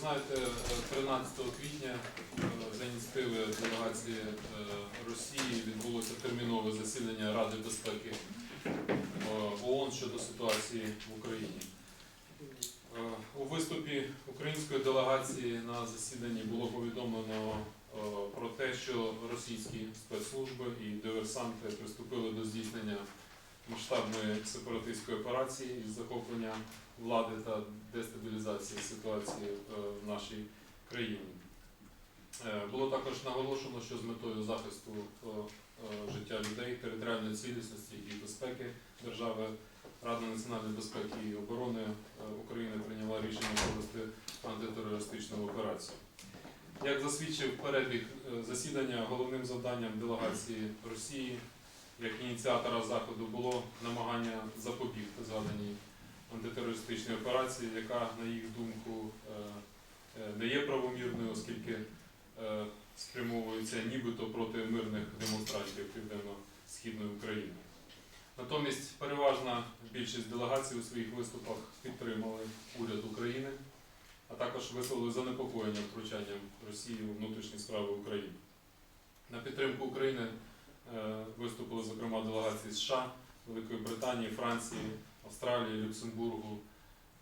знаєте, е, 13 квітня е, за ініціативи делегації е, Росії відбулося термінове засідання Ради безпеки е, ООН щодо ситуації в Україні. У виступі української делегації на засіданні було повідомлено про те, що російські спецслужби і диверсанти приступили до здійснення масштабної сепаратистської операції із захоплення влади та дестабілізації ситуації е, в нашій країні. Е, Було також наголошено, що з метою захисту е, життя людей, територіальної цілісності і безпеки держави Рада національної безпеки і оборони України прийняла рішення провести антитерористичну операцію. Як засвідчив перебіг засідання, головним завданням делегації Росії як ініціатора заходу було намагання запобігти згаданій антитерористичній операції, яка, на їх думку, е, е, не є правомірною, оскільки е, спрямовується нібито проти мирних демонстрантів Південно-Східної України. Натомість переважна більшість делегацій у своїх виступах підтримали уряд України, а також висловили занепокоєння втручанням Росії у внутрішні справи України. На підтримку України виступили зокрема делегації США, Великої Британії, Франції, Австралії, Люксембургу,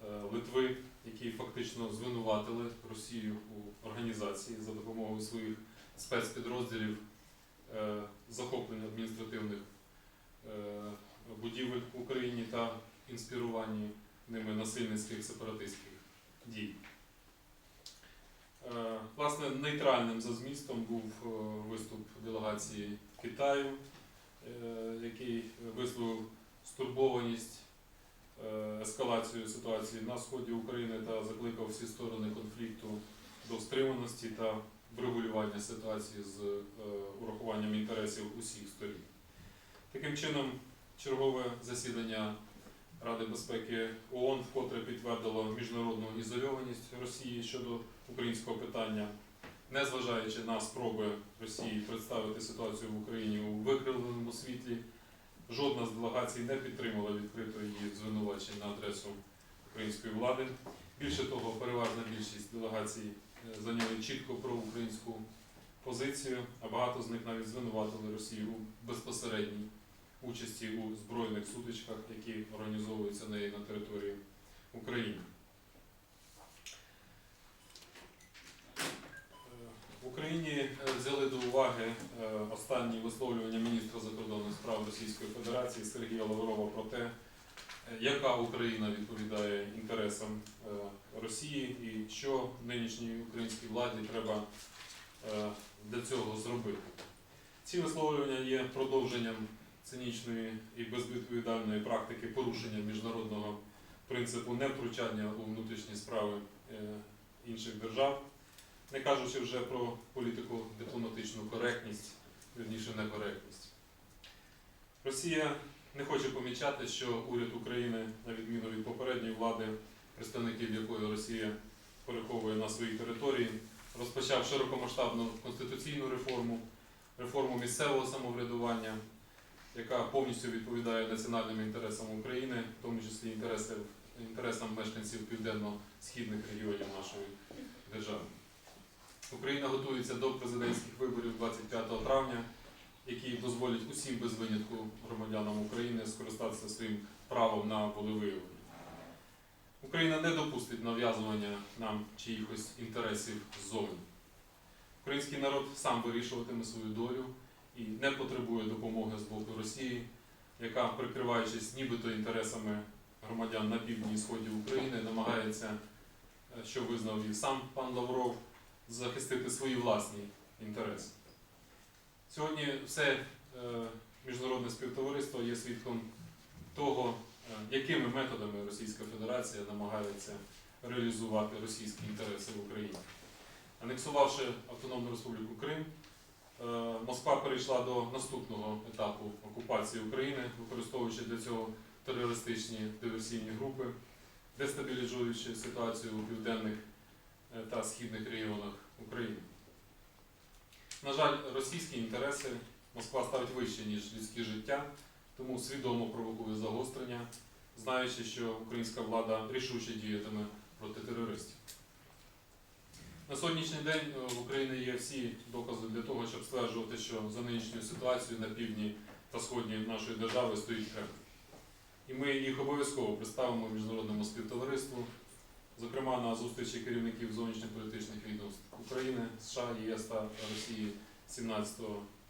е, Литви, які фактично звинуватили Росію у організації за допомогою своїх спецпідрозділів е, захоплення адміністративних е, будівель в Україні та інспіруванні ними насильницьких сепаратистських дій. Власне, нейтральним за змістом був виступ делегації Китаю, який висловив стурбованість е, ескалацією ситуації на сході України та закликав всі сторони конфлікту до стриманості та врегулювання ситуації з е, урахуванням інтересів усіх сторін. Таким чином, чергове засідання Ради безпеки ООН вкотре підтвердило міжнародну ізольованість Росії щодо українського питання, незважаючи на спроби Росії представити ситуацію в Україні у викривленому світлі. Жодна з делегацій не підтримала відкрито її звинувачень на адресу української влади. Більше того, переважна більшість делегацій е, зайняли чітко проукраїнську позицію, а багато з них навіть звинуватили Росію у безпосередній участі у збройних сутичках, які організовуються нею на території України. Е, В Україні е, взяли до уваги е, останні висловлювання міністра закордонних справ Російської Федерації Сергія Лаврова про те, е, яка Україна відповідає інтересам Росії і що нинішній українській владі треба для цього зробити. Ці висловлювання є продовженням цинічної і безвідповідальної практики порушення міжнародного принципу невтручання у внутрішні справи інших держав, не кажучи вже про політику дипломатичну коректність, вірніше некоректність. Росія не хоче помічати, що уряд України, на відміну від попередньої влади, представників якої Росія переховує на своїй території, розпочав широкомасштабну конституційну реформу, реформу місцевого самоврядування, яка повністю відповідає національним інтересам України, в тому числі інтересам, мешканців південно-східних регіонів нашої держави. Україна готується до президентських виборів 25 травня, які дозволять усім без винятку громадянам України скористатися своїм правом на волевиявлення. Україна не допустить нав'язування нам чиїхось інтересів ззовні. Український народ сам вирішуватиме свою долю і не потребує допомоги з боку Росії, яка, прикриваючись нібито інтересами громадян на півдні і сході України, намагається, е, що визнав і сам пан Лавров, захистити свої власні інтереси. Сьогодні все е, міжнародне співтовариство є свідком того, е, якими методами Російська Федерація намагається реалізувати російські інтереси в Україні. Анексувавши Автономну Республіку Крим, Е, Москва перейшла до наступного етапу окупації України, використовуючи для цього терористичні диверсійні групи, дестабілізуючи ситуацію у південних та східних регіонах України. На жаль, російські інтереси Москва ставить вище, ніж людське життя, тому свідомо провокує загострення, знаючи, що українська влада рішуче діятиме проти терористів. На сьогоднішній день е, в Україні є всі докази для того, щоб стверджувати, що за нинішньою ситуацією на півдні та сході нашої держави стоїть Кремль. І ми їх обов'язково представимо міжнародному співтовариству, зокрема на зустрічі керівників зовнішньополітичних відомств України, США, ЄС та Росії 17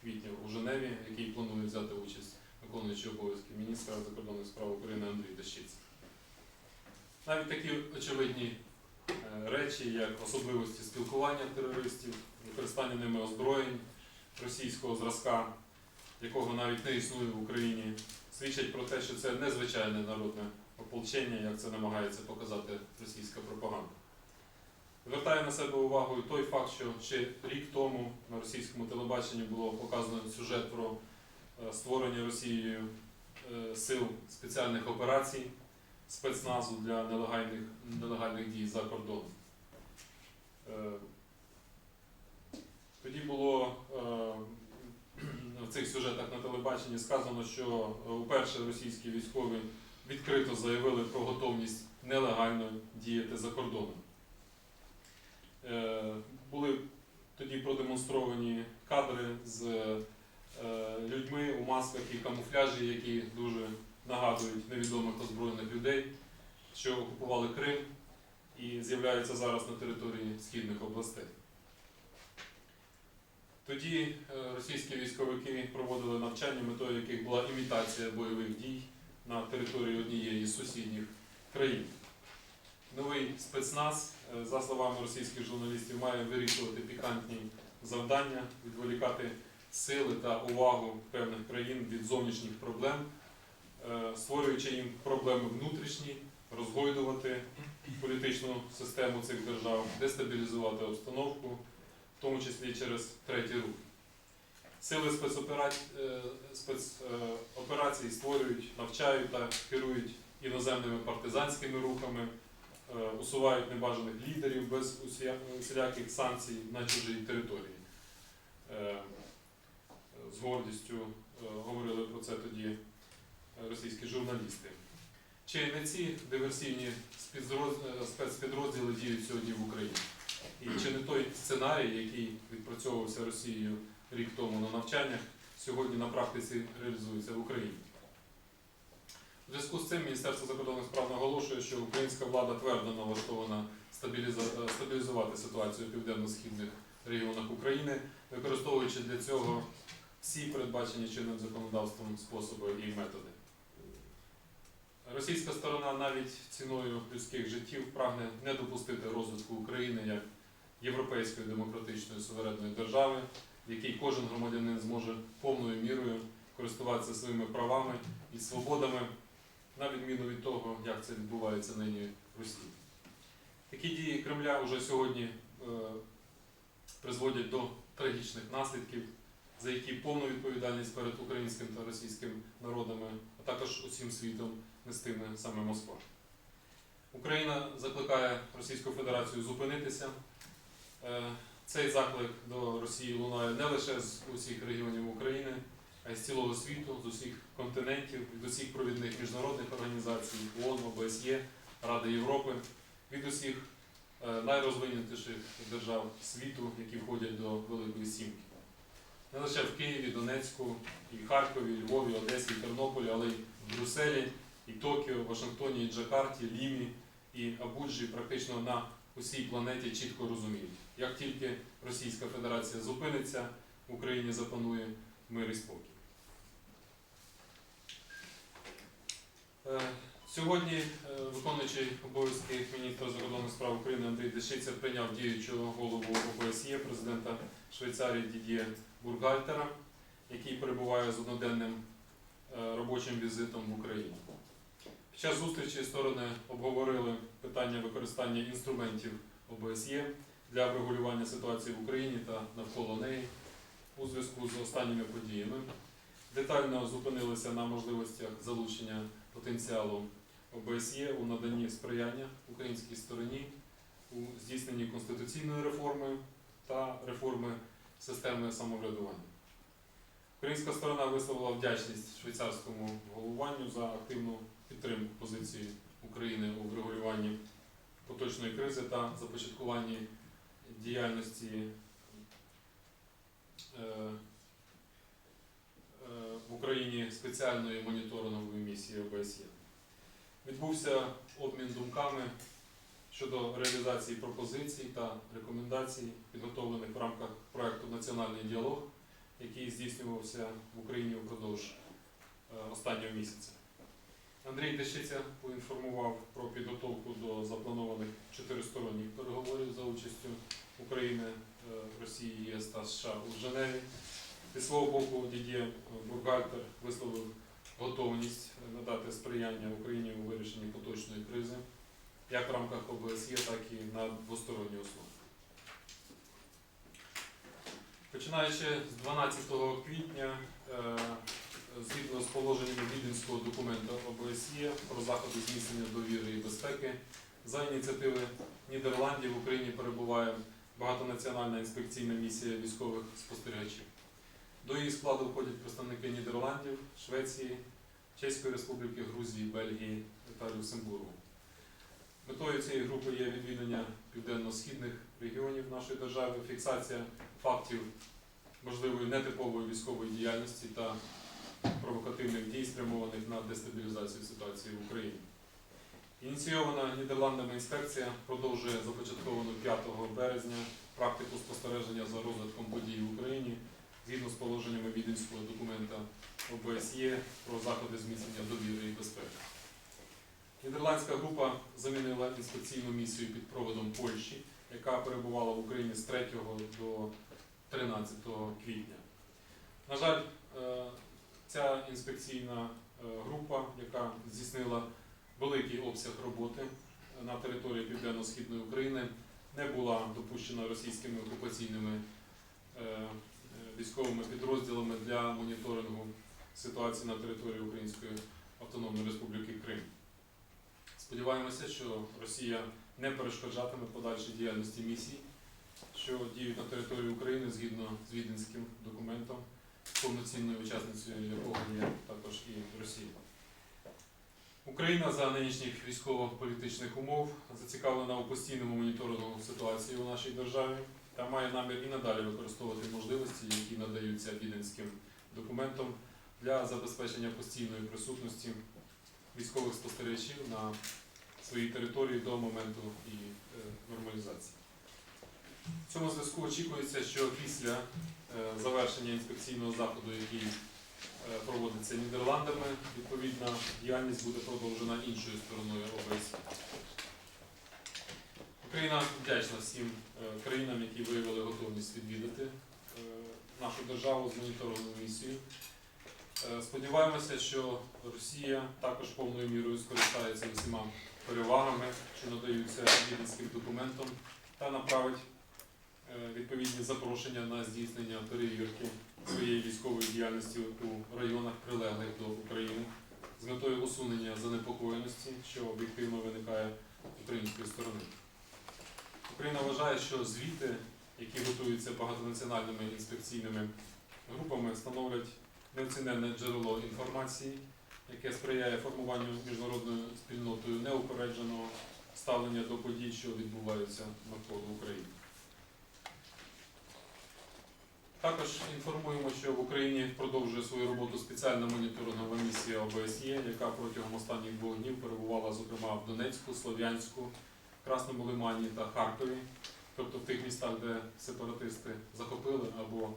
квітня у Женеві, який планує взяти участь виконуючий обов'язки міністра закордонних справ України Андрій Дещиць. Навіть такі очевидні е, речі, як особливості спілкування терористів, використання ними озброєнь російського зразка, якого навіть не існує в Україні, свідчать про те, що це незвичайне народне ополчення, як це намагається показати російська пропаганда. Звертає на себе увагу і той факт, що ще рік тому на російському телебаченні було показано сюжет про е, створення Росією е, сил спеціальних операцій спецназу для нелегальних, нелегальних дій за кордоном. Е, Тоді було в цих сюжетах на телебаченні сказано, що е, уперше російські військові відкрито заявили про готовність нелегально діяти за кордоном. Е, Були тоді продемонстровані кадри з е, людьми у масках і камуфляжі, які дуже нагадують невідомих озброєних людей, що окупували Крим і з'являються зараз на території східних областей. Тоді е, російські військовики проводили навчання, метою яких була імітація бойових дій на території однієї з сусідніх країн. Новий спецназ, е, за словами російських журналістів, має вирішувати пікантні завдання, відволікати сили та увагу певних країн від зовнішніх проблем, е, створюючи їм проблеми внутрішні, розгойдувати політичну систему цих держав, дестабілізувати обстановку, в тому числі через треті руки. Сили спецоперацій, спецоперацій створюють, навчають та керують іноземними партизанськими рухами, е, усувають небажаних лідерів без усіляких санкцій на чужій території. Е, З гордістю е, говорили про це тоді е, російські журналісти. Чи не ці диверсійні е, спецпідрозділи діють сьогодні в Україні? І чи не той сценарій, який відпрацьовувався Росією рік тому на навчаннях, сьогодні на практиці реалізується в Україні? У зв'язку з цим Міністерство закордонних справ наголошує, що українська влада твердо налаштована стабілізувати ситуацію в південно-східних регіонах України, використовуючи для цього всі передбачені чинним законодавством способи і методи. Російська сторона навіть ціною людських життів прагне не допустити розвитку України як європейської демократичної суверенної держави, в якій кожен громадянин зможе повною мірою користуватися своїми правами і свободами, на відміну від того, як це відбувається нині в Росії. Такі дії Кремля вже сьогодні е, призводять до трагічних наслідків, за які повну відповідальність перед українським та російським народами, а також усім світом нестиме саме Москва. Україна закликає Російську Федерацію зупинитися. Е, Цей заклик до Росії лунає не лише з усіх регіонів України, а й з цілого світу, з усіх континентів, від усіх провідних міжнародних організацій, ООН, ОБСЄ, Ради Європи, від усіх е, найрозвинутіших держав світу, які входять до Великої Сімки. Не лише в Києві, Донецьку, і Харкові, і Львові, Одесі, і Тернополі, але й в Брюсселі, і Токіо, Вашингтоні, і Джакарті, Лімі і Абуджі практично на усій планеті чітко розуміють, як тільки Російська Федерація зупиниться, в Україні запанує мир і спокій. Е, Сьогодні е, виконуючий обов'язки міністра закордонних справ України Андрій Дешиця прийняв діючого голову ОБСЄ, президента Швейцарії Дід'є Бургальтера, який перебуває з одноденним е, робочим візитом в Україні. Під час зустрічі сторони обговорили питання використання інструментів ОБСЄ для врегулювання ситуації в Україні та навколо неї у зв'язку з останніми подіями. Детально зупинилися на можливостях залучення потенціалу ОБСЄ у наданні сприяння українській стороні у здійсненні конституційної реформи та реформи системи самоврядування. Українська сторона висловила вдячність швейцарському головуванню за активну підтримку позиції України у врегулюванні поточної кризи та започаткуванні діяльності е, е, в Україні спеціальної моніторингової місії ОБСЄ. Відбувся обмін думками щодо реалізації пропозицій та рекомендацій, підготовлених в рамках проекту Національний діалог, який здійснювався в Україні впродовж е, останнього місяця. Андрій Дещиця поінформував про підготовку до запланованих чотиристоронніх переговорів за участю України, е, Росії, ЄС та США у Женеві. Зі свого боку Дідє Бургальтер висловив готовність надати сприяння Україні у вирішенні поточної кризи, як в рамках ОБСЄ, так і на двосторонній основі. Починаючи з 12 квітня, е, згідно з положеннями Віденського документу ОБСЄ про заходи зміцнення довіри і безпеки, за ініціативи Нідерландів в Україні перебуває багатонаціональна інспекційна місія військових спостерігачів. До її складу входять представники Нідерландів, Швеції, Чеської Республіки, Грузії, Бельгії та Люксембургу. Метою цієї групи є відвідання південно-східних регіонів нашої держави, фіксація фактів можливої нетипової військової діяльності та провокативних дій, спрямованих на дестабілізацію ситуації в Україні. Ініційована Нідерландами інспекція продовжує започатковану 5 березня практику спостереження за розвитком подій в Україні згідно з положеннями віденського документа ОБСЄ про заходи зміцнення довіри і безпеки. Нідерландська група замінила інспекційну місію під проводом Польщі, яка перебувала в Україні з 3 до 13 квітня. На жаль, е, ця інспекційна е, група, яка здійснила великий обсяг роботи на території Південно-Східної України, не була допущена російськими окупаційними е, е, військовими підрозділами для моніторингу ситуації на території Української Автономної Республіки Крим. Сподіваємося, що Росія не перешкоджатиме подальшій діяльності місій, що діють на території України згідно з Віденським документом, повноцінною учасницею якого є також і Росія. Україна за нинішніх військово-політичних умов зацікавлена у постійному моніторингу ситуації у нашій державі та має намір і надалі використовувати можливості, які надаються віденським документом для забезпечення постійної присутності військових спостерігачів на своїй території до моменту її е, нормалізації. В цьому зв'язку очікується, що після завершення інспекційного заходу, який е, проводиться Нідерландами, відповідна діяльність буде продовжена іншою стороною ОБСЄ. Україна вдячна всім е, країнам, які виявили готовність відвідати е, нашу державу з моніторинговою місією. Е, Сподіваємося, що Росія також повною мірою скористається всіма перевагами, що надаються віденським документом, та направить е, відповідні запрошення на здійснення перевірки своєї військової діяльності у районах, прилеглих до України, з метою усунення занепокоєності, що об'єктивно виникає української сторони. Україна вважає, що звіти, які готуються багатонаціональними інспекційними групами, становлять неоціненне джерело інформації, яке сприяє формуванню міжнародною спільнотою неупередженого ставлення до подій, що відбуваються навколо України. Також інформуємо, що в Україні продовжує свою роботу спеціальна моніторингова місія ОБСЄ, яка протягом останніх двох днів перебувала, зокрема, в Донецьку, Слов'янську, Красному Лимані та Харкові, тобто в тих містах, де сепаратисти захопили або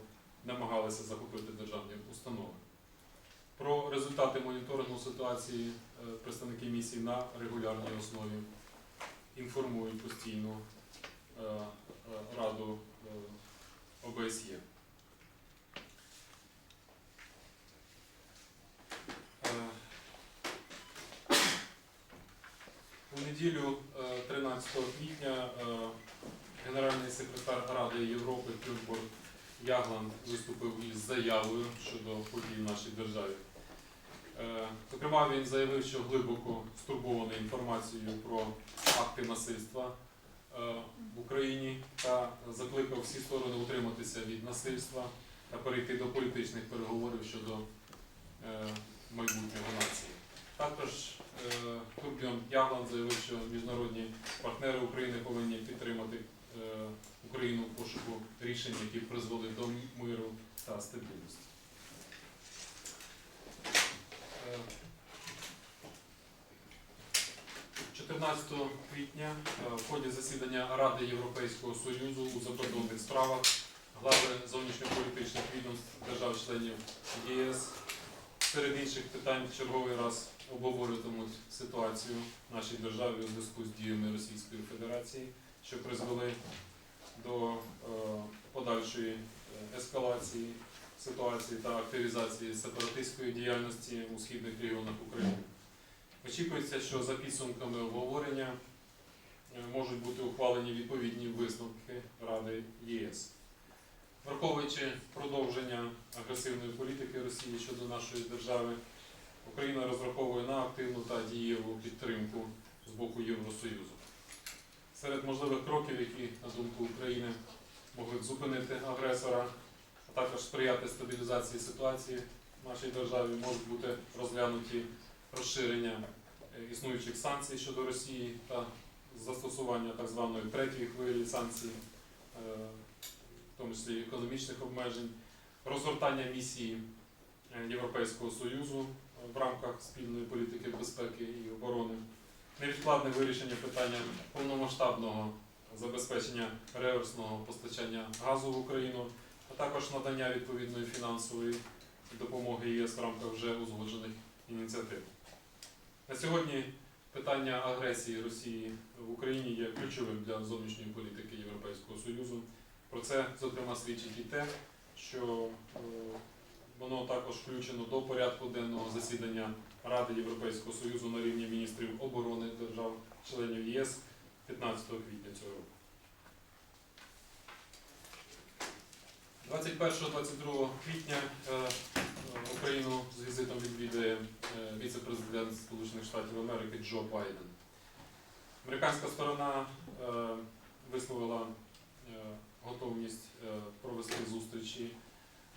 намагалися захопити державні установи. Про результати моніторингу ситуації е, представники місії на регулярній основі інформують постійно е, е, Раду ОБСЄ. Е, У неділю е, 13 квітня е, Генеральний секретар Ради Європи Трюнборг Ягланд виступив із заявою щодо подій в нашій державі. Е, Зокрема, він заявив, що глибоко стурбований інформацією про акти насильства е, в Україні та закликав всі сторони утриматися від насильства та перейти до політичних переговорів щодо е, майбутнього нації. Також е, Турбіон Ягланд заявив, що міжнародні партнери України повинні підтримати е, Україну в пошуку рішень, які призвели до миру та стабільності. Е, 14 квітня е, в ході засідання Ради Європейського Союзу у закордонних справах глави зовнішньополітичних відомств держав-членів ЄС серед інших питань в черговий раз обговорюватимуть ситуацію в нашій державі у зв'язку з діями Російської Федерації, що призвели до е, подальшої е, ескалації ситуації та активізації сепаратистської діяльності у східних регіонах України. Очікується, що за підсумками обговорення е, можуть бути ухвалені відповідні висновки Ради ЄС. Враховуючи продовження агресивної політики Росії щодо нашої держави, Україна розраховує на активну та дієву підтримку з боку Євросоюзу. Серед можливих кроків, які, на думку України, могли зупинити агресора, а також сприяти стабілізації ситуації в нашій державі, можуть бути розглянуті розширення е, існуючих санкцій щодо Росії та застосування так званої третьої хвилі санкцій, е, в тому числі економічних обмежень, розгортання місії е, Європейського Союзу в рамках спільної політики безпеки і оборони, невідкладне вирішення питання повномасштабного забезпечення реверсного постачання газу в Україну, а також надання відповідної фінансової допомоги ЄС в рамках вже узгоджених ініціатив. На сьогодні питання агресії Росії в Україні є ключовим для зовнішньої політики Європейського Союзу. Про це, зокрема, свідчить і те, що е, воно також включено до порядку денного засідання Ради Європейського Союзу на рівні міністрів оборони держав-членів ЄС 15 квітня цього року. 21-22 квітня е, Україну з візитом відвідає е, віце-президент Сполучених Штатів Америки Джо Байден. Американська сторона е, висловила готовність провести зустрічі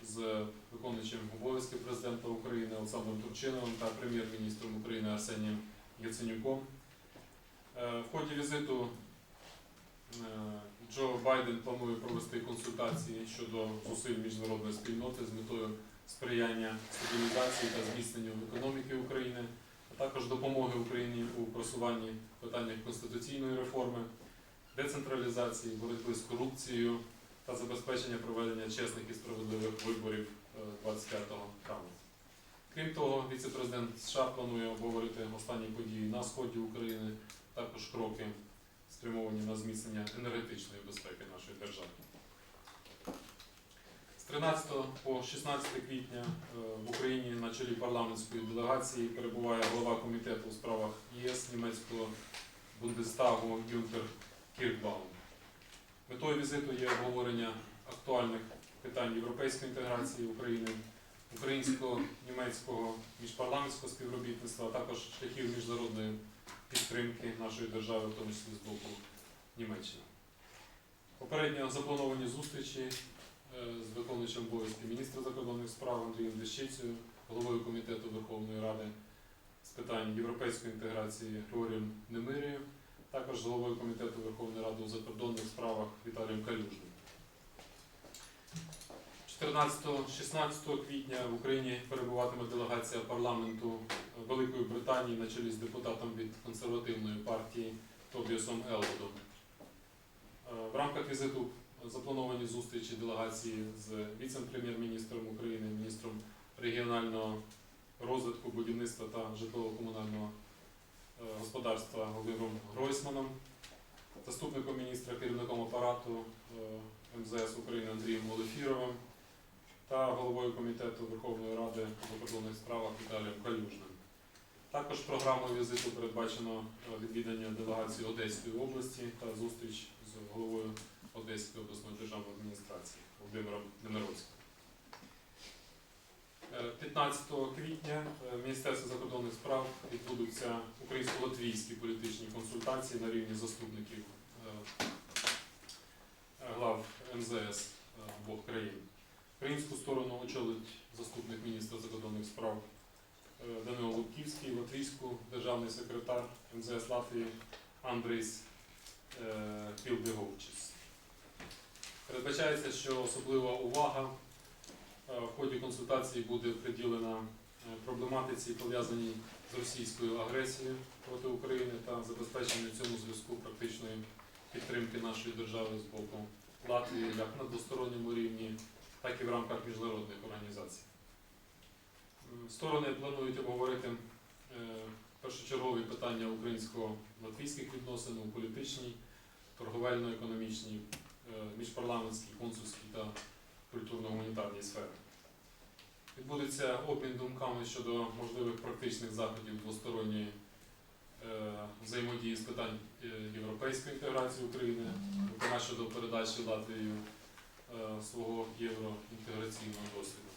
з виконуючим обов'язки президента України Олександром Турчиновим та прем'єр-міністром України Арсенієм Яценюком. Е, В ході візиту е, Джо Байден планує провести консультації щодо зусиль міжнародної спільноти з метою сприяння стабілізації та зміцненню економіки України, а також допомоги Україні у просуванні питання конституційної реформи, децентралізації, боротьби з корупцією та забезпечення проведення чесних і справедливих виборів е, 25 травня. Крім того, віце-президент США планує обговорити останні події на сході України, також кроки спрямовані на зміцнення енергетичної безпеки нашої держави. З 13 по 16 квітня е, в Україні на чолі парламентської делегації перебуває голова комітету у справах ЄС німецького Бундестагу Юнкер Кіркбаум. Метою візиту є обговорення актуальних питань європейської інтеграції України, українсько-німецького міжпарламентського співробітництва, а також шляхів міжнародної підтримки нашої держави, в тому числі з боку Німеччини. Попередньо заплановані зустрічі е, з виконуючим обов'язки міністра закордонних справ Андрієм Дещицею, головою комітету Верховної Ради з питань європейської інтеграції Григорієм Немирією, також з головою комітету Верховної Ради у закордонних справах Віталієм Калюжним. 14-16 квітня в Україні перебуватиме делегація парламенту Великої Британії на чолі з депутатом від консервативної партії Тобіасом Елвудом. Е, В рамках візиту заплановані зустрічі делегації з віце-прем'єр-міністром України, міністром регіонального розвитку, будівництва та житлово-комунального господарства Володимиром Гройсманом, заступником міністра, керівником апарату е, МЗС України Андрієм Олефіровим та головою комітету Верховної Ради у закордонних справах Віталієм Калюжним. Також програмою візиту передбачено е, відвідання делегації Одеської області та зустріч з головою Одеської обласної державної адміністрації Володимиром Немировським. Е, 15 квітня е, в Міністерстві закордонних справ відбудуться українсько-латвійські політичні консультації на рівні заступників е, е, глав МЗС е, обох країн. Українську сторону очолить заступник міністра закордонних справ е, Данило Лубківський, латвійську державний секретар МЗС Латвії Андрейс е, Пілдеговчис. Передбачається, що особлива увага е, в ході консультації буде приділена е, проблематиці, пов'язаній з російською агресією проти України та забезпеченню цьому зв'язку практичної підтримки нашої держави з боку Латвії як на двосторонньому рівні, так і в рамках міжнародних організацій. Сторони планують обговорити е, першочергові питання українсько-латвійських відносин у політичній, торговельно-економічній, е, міжпарламентській, консульській та культурно-гуманітарній сфері. Відбудеться обмін думками щодо можливих практичних заходів двосторонньої е, взаємодії з питань е, європейської інтеграції України, зокрема щодо передачі Латвією е, свого євроінтеграційного досвіду.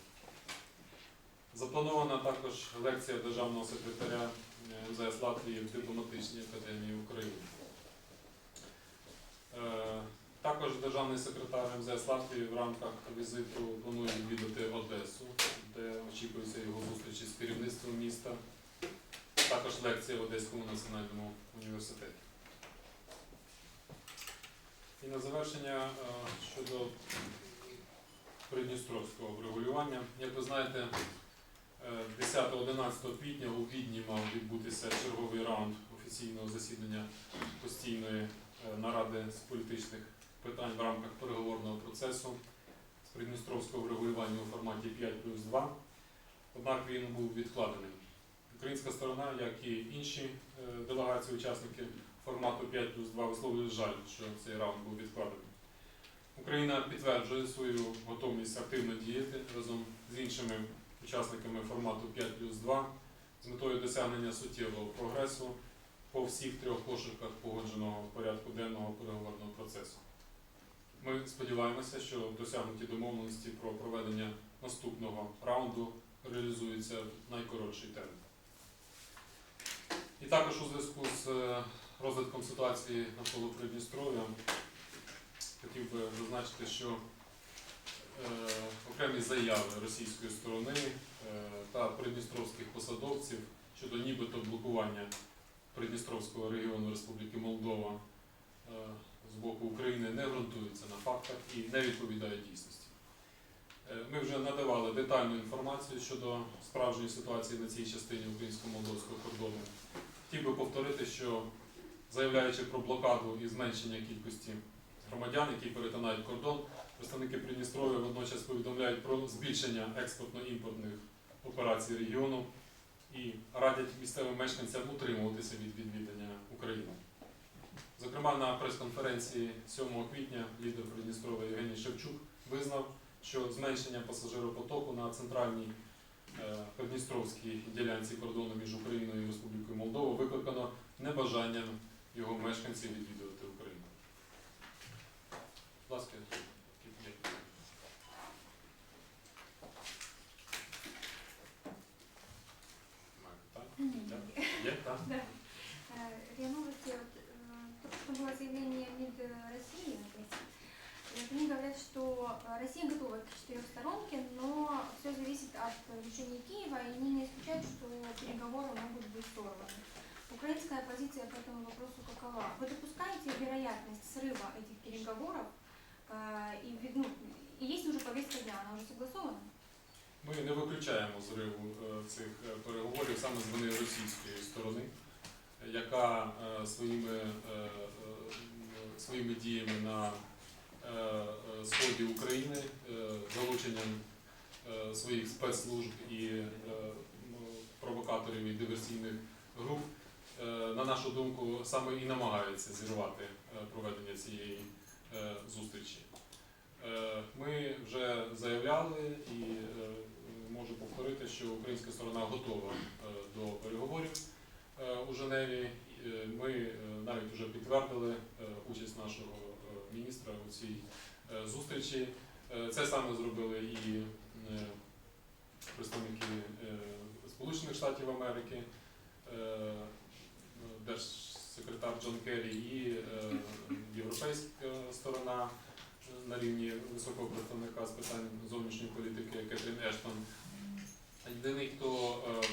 Запланована також лекція державного секретаря МЗС Латвії в дипломатичній академії України. Е, Також державний секретар МЗС Латвії в рамках візиту планує відвідати Одесу, де очікується його зустрічі з керівництвом міста. Також лекція в Одеському національному університеті. І на завершення е, щодо придністровського врегулювання. Як ви знаєте, е, 10-11 квітня у Відні мав відбутися черговий раунд офіційного засідання постійної е, наради з політичних питань в рамках переговорного процесу з придністровського врегулювання у форматі 5 плюс 2. Однак він був відкладений. Українська сторона, як і інші е, делегації, учасники формату 5 плюс 2 висловлюють жаль, що цей раунд був відкладений. Україна підтверджує свою готовність активно діяти разом з іншими учасниками формату 5 плюс 2 з метою досягнення суттєвого прогресу по всіх трьох пошуках погодженого порядку денного переговорного процесу. Ми сподіваємося, що досягнуті домовленості про проведення наступного раунду реалізуються в найкоротший термін. І також у зв'язку з е, розвитком ситуації навколо Придністров'я хотів би зазначити, що е, окремі заяви російської сторони е, та придністровських посадовців щодо нібито блокування Придністровського регіону Республіки Молдова з боку України не ґрунтуються на фактах і не відповідають дійсності. Е, Ми вже надавали детальну інформацію щодо справжньої ситуації на цій частині українсько-молдовського кордону. Хотів би повторити, що заявляючи про блокаду і зменшення кількості громадян, які перетинають кордон, представники Придністров'я водночас повідомляють про збільшення експортно-імпортних операцій регіону і радять місцевим мешканцям утримуватися від відвідання України. Зокрема, на прес-конференції 7 квітня лідер Придністрова Євгеній Шевчук визнав, що зменшення пасажиропотоку на центральній е, Придністровській ділянці кордону між Україною і Республікою Молдова викликано небажанням його мешканців відвідувати допускаете вероятность срыва этих переговоров? Э, И, ви- ну, и есть уже повестка дня, она уже согласована? Ми не виключаємо зриву е, цих е, переговорів саме з вини російської сторони, е, яка е, своїми, е, е, м, своїми діями на е, е, сході України, е, залученням е, своїх спецслужб і е, м, провокаторів і диверсійних груп, е, на нашу думку, саме і намагається зірвати е, проведення цієї е, зустрічі. Е, Ми вже заявляли і е, можу повторити, що українська сторона готова е, до переговорів е, у Женеві. Е, Ми е, навіть вже підтвердили е, участь нашого е, міністра у цій е, зустрічі. Е, Це саме зробили і е, представники е, Сполучених Штатів Америки, е, держсекретар Джон Керрі і е, європейська сторона на рівні високого представника з питань зовнішньої політики Кетрін Ештон. Єдиний, хто е,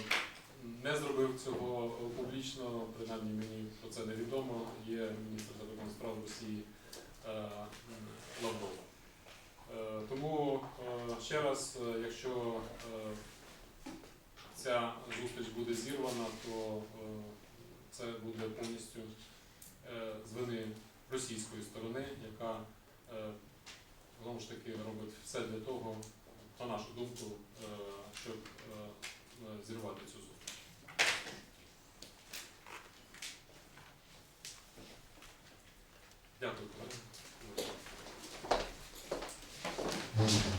не зробив цього публічно, принаймні мені про це невідомо, є міністр закордонних справ Росії е, Лавров. Е, Тому ще раз, якщо ця зустріч буде зірвана, то це буде повністю е, з вини російської сторони, яка е, знову ж таки робить все для того, на нашу думку, е, щоб зірвати цю зустріч. Дякую.